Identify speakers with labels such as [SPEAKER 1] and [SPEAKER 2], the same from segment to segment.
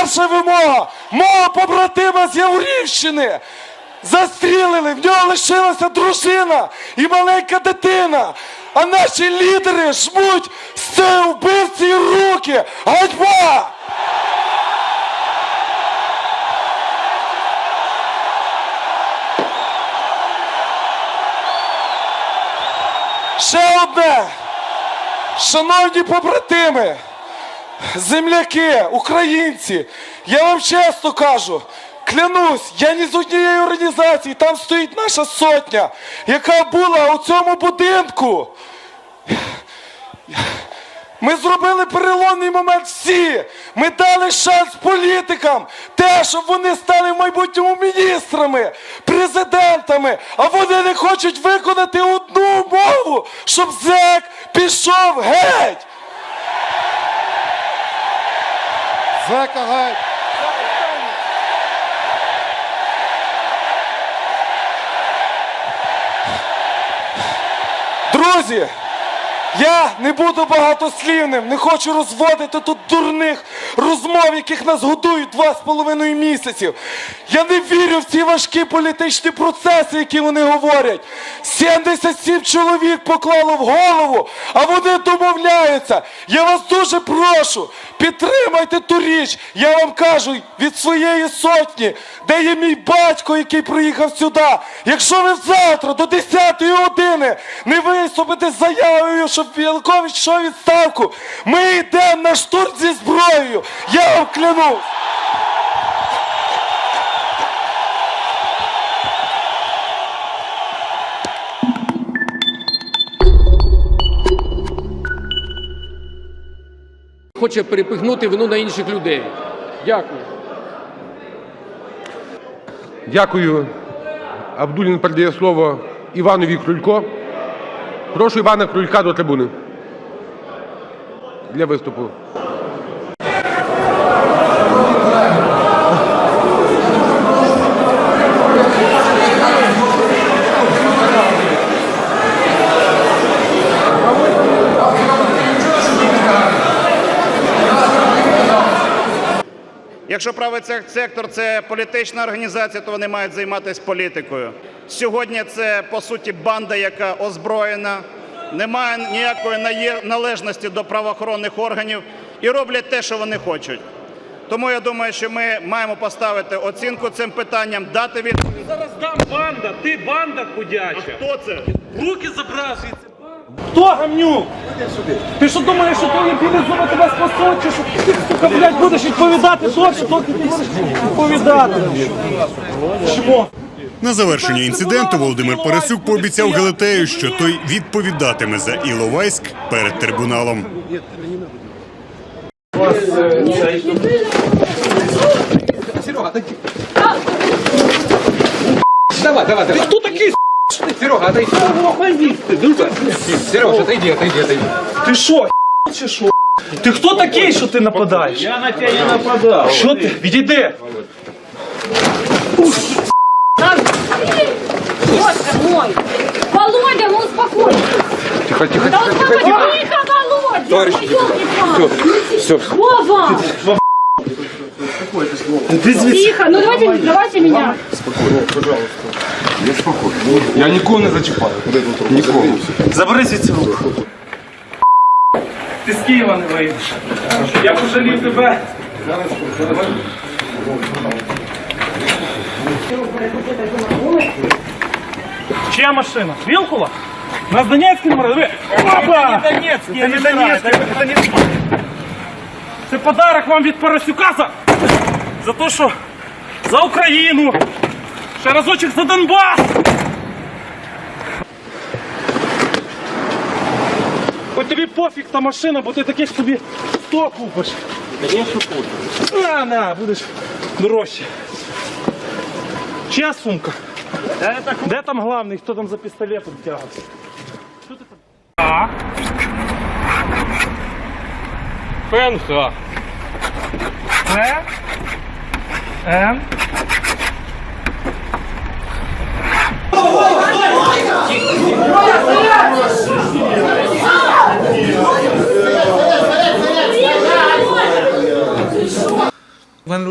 [SPEAKER 1] Перша вимога. Мого побратима з Яворівщини. Застрілили, в нього лишилася дружина і маленька дитина. А наші лідери жмуть з цієї вбивці руки. Ганьба! Ще одне. Шановні побратими, земляки, українці, я вам чесно кажу, клянусь, я ні з однієї організації, там стоїть наша сотня, яка була у цьому будинку. Ми зробили переломний момент всі. Ми дали шанс політикам, те, щоб вони стали в майбутньому міністрами, президентами, а вони не хочуть виконати одну умову, щоб зек пішов геть.
[SPEAKER 2] Геть!
[SPEAKER 1] Друзі, я не буду багатослівним, не хочу розводити тут дурних розмов, яких нас годують два з половиною місяців. Я не вірю в ці важкі політичні процеси, які вони говорять. 77 чоловік поклало в голову, а вони домовляються. Я вас дуже прошу, підтримайте ту річ. Я вам кажу від своєї сотні, де є мій батько, який приїхав сюди. Якщо ви завтра до 10 години не виступите заявою, щоб Янукович йшов відставку, ми йдемо на штурм зі зброєю. Я вам клянусь.
[SPEAKER 3] хоче перепихнути вину на інших людей. Дякую.
[SPEAKER 4] Дякую. Абдулін передає слово Іванові Крулько. Прошу Івана Крулька до трибуни для виступу.
[SPEAKER 5] Якщо правий сектор це політична організація, то вони мають займатися політикою. Сьогодні це по суті банда, яка озброєна, не має ніякої належності до правоохоронних органів і роблять те, що вони хочуть. Тому я думаю, що ми маємо поставити оцінку цим питанням, дати від
[SPEAKER 6] Зараз дам банда, ти банда ходяча.
[SPEAKER 5] хто це.
[SPEAKER 6] Руки забрав звідси. Хто гамнюк? Ти що думаєш, що твої білизуми тебе спасуть, чи що ти, сука, блядь, будеш відповідати точно, тільки ти будеш відповідати. Чмо?
[SPEAKER 7] На завершення інциденту Володимир Парасюк пообіцяв Гелетею, що той відповідатиме за Іловайськ перед трибуналом.
[SPEAKER 8] Давай, давай, давай.
[SPEAKER 6] Хто такий,
[SPEAKER 8] Серега, отойди.
[SPEAKER 6] с***, друже?
[SPEAKER 8] Серега, отойди, отойди, отойди.
[SPEAKER 6] Ти що, чи що? Ти хто такий, що ти нападаєш? Я на тебе не нападав. Що ти? Відійди.
[SPEAKER 9] Боже мой! Володя, ну успокойся!
[SPEAKER 8] Тихо, тихо,
[SPEAKER 9] Да
[SPEAKER 8] тихо,
[SPEAKER 9] успокойся!
[SPEAKER 8] тихо, тихо.
[SPEAKER 9] Тихо, Володя!
[SPEAKER 8] Товарищ
[SPEAKER 9] Ну, ёлки-палки!
[SPEAKER 8] Все,
[SPEAKER 9] Вова! Тихо, ну давайте, давайте меня.
[SPEAKER 4] Я нікого не зачіпаю. Нікого.
[SPEAKER 6] Забери звідси руку. Ти з Києва не вийдеш. Я пожалів тебе. Чия машина? Вілкова? У нас Донецький номер. Диви. Опа! Це не Донецький, це не Донецький. Це подарок вам від Парасюка за, за те, що за Україну. Ще разочок за Донбас. Хоч тобі пофіг та машина, бо ти таке ж собі 100 купиш. Звісно, купиш. На, на, будеш дорожче. Чия сумка? Де там главний, хто там за пістолетом тягався? Що ти там? А? ПНХ. П? Н?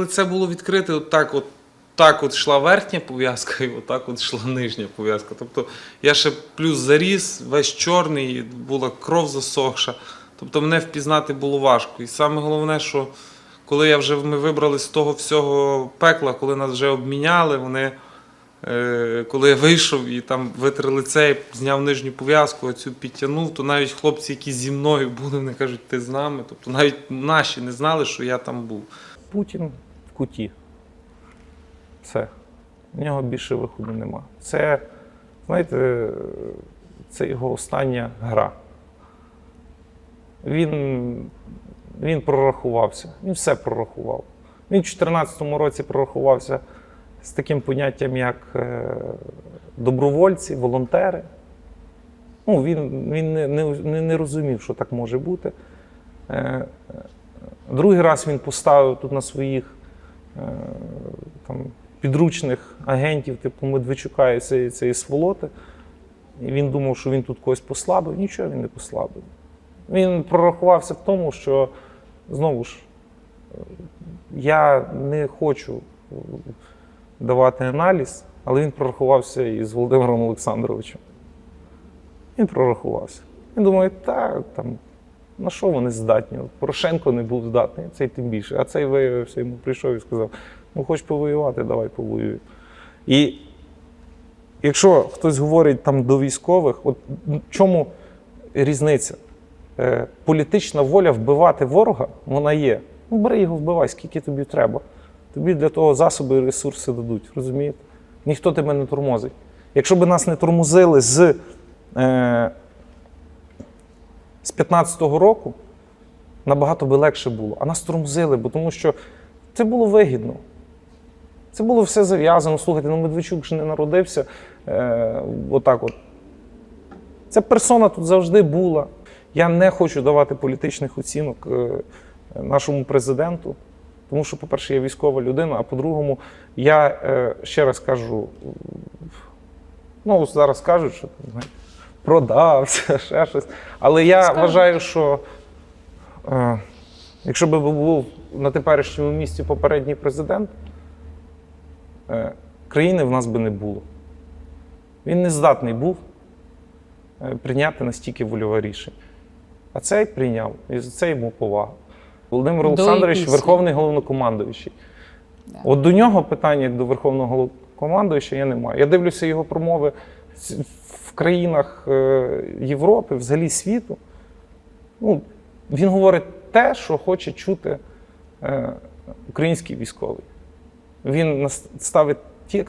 [SPEAKER 10] Лице було відкрите, от так от, так от йшла верхня пов'язка, і отак от йшла нижня пов'язка. Тобто я ще плюс заріс, весь чорний, була кров засохша. Тобто мене впізнати було важко. І саме головне, що коли я вже ми вибрали з того всього пекла, коли нас вже обміняли, вони. Е, коли я вийшов і там витер лице, зняв нижню пов'язку, оцю підтягнув, то навіть хлопці, які зі мною були, вони кажуть, ти з нами. Тобто навіть наші не знали, що я там був.
[SPEAKER 11] Путін куті. Все. В нього більше виходу нема. Це, знаєте, це його остання гра. Він, він прорахувався, він все прорахував. Він в 2014 році прорахувався з таким поняттям, як е, добровольці, волонтери. Ну, він він не, не, не- розумів, що так може бути. Е, Другий раз він поставив тут на своїх е, там, підручних агентів, типу Медведчука і цієї, цієї сволоти. І він думав, що він тут когось послабив. Нічого він не послабив. Він прорахувався в тому, що знову ж е, я не хочу е, давати аналіз, але він прорахувався із Володимиром Олександровичем. Він прорахувався. Він думає, так, там, на що вони здатні? Порошенко не був здатний, цей тим більше. А цей виявився, йому прийшов і сказав: ну, хочеш повоювати, давай повоюй. І якщо хтось говорить там до військових, от чому різниця? Е, політична воля вбивати ворога, вона є. Ну, бери його, вбивай, скільки тобі треба. Тобі для того засоби і ресурси дадуть, розумієте? Ніхто тебе не тормозить. Якщо б нас не тормозили з, е, з 15-го року, набагато би легше було. А нас тормозили, бо тому що це було вигідно. Це було все зав'язано. Слухайте, ну Медведчук ж не народився е, отак от. Ця персона тут завжди була. Я не хочу давати політичних оцінок е, нашому президенту, тому що, по-перше, я військова людина, а по-другому, я е, ще раз кажу, ну, зараз кажуть, що знаєте, продався, ще щось. Але я
[SPEAKER 9] Скажуть.
[SPEAKER 11] вважаю, що е, якщо б був на теперішньому місці попередній президент, е, країни в нас би не було. Він не здатний був е, прийняти настільки вольове рішення. А цей прийняв, і за це йому повага. Володимир Олександрович, верховний головнокомандуючий. От до нього питання, як до верховного головнокомандуюча, я не маю. Я дивлюся його промови в країнах е, Європи, взагалі світу. Ну, він говорить те, що хоче чути е, український військовий. Він ставить ті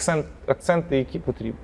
[SPEAKER 11] акценти, які потрібні.